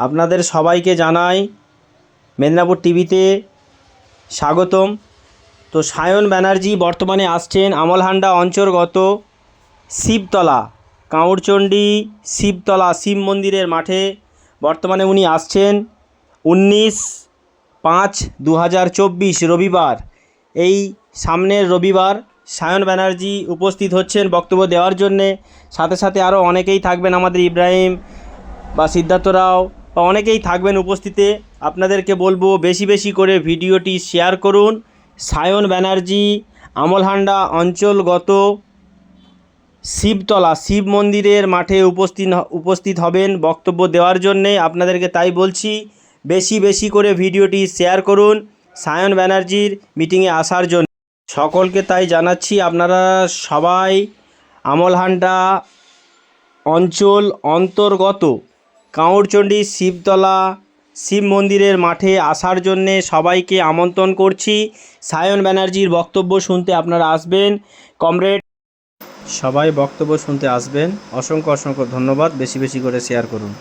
আপনাদের সবাইকে জানাই মেদিনীপুর টিভিতে স্বাগতম। তো সায়ন ব্যানার্জি বর্তমানে আসছেন আমলহান্ডা অঞ্চলগত শিবতলা কাঁউরচণ্ডী শিবতলা, শিব মন্দিরের মাঠে। বর্তমানে উনি আসছেন উনিশ পাঁচ দু রবিবার। এই সামনের রবিবার সায়ন ব্যানার্জি উপস্থিত হচ্ছেন বক্তব্য দেওয়ার জন্যে। সাথে সাথে আরও অনেকেই থাকবেন আমাদের ইব্রাহিম বা সিদ্ধার্থ রাও। অনেকেই থাকবেন উপস্থিতে, আপনাদেরকে বলব বেশি বেশি করে ভিডিওটি শেয়ার করুন। সায়ন ব্যানার্জি আমলহান্ডা অঞ্চলগত শিবতলা, শিব মন্দিরের মাঠে উপস্থিত উপস্থিত হবেন বক্তব্য দেওয়ার জন্যে। আপনাদেরকে তাই বলছি, বেশি বেশি করে ভিডিওটি শেয়ার করুন সায়ন ব্যানার্জির মিটিংয়ে আসার জন্য। সকলকে তাই জানাচ্ছি, আপনারা সবাই আমলহান্ডা অঞ্চল অন্তর্গত কাঁউরচণ্ডী শিবতলা শিব মন্দিরের মাঠে আসার জন্যে সবাইকে আমন্ত্রণ করছি। সায়ন ব্যানার্জির বক্তব্য শুনতে আপনারা আসবেন। কমরেড, সবাই বক্তব্য শুনতে আসবেন। অসংখ্য অসংখ্য ধন্যবাদ। বেশি বেশি করে শেয়ার করুন।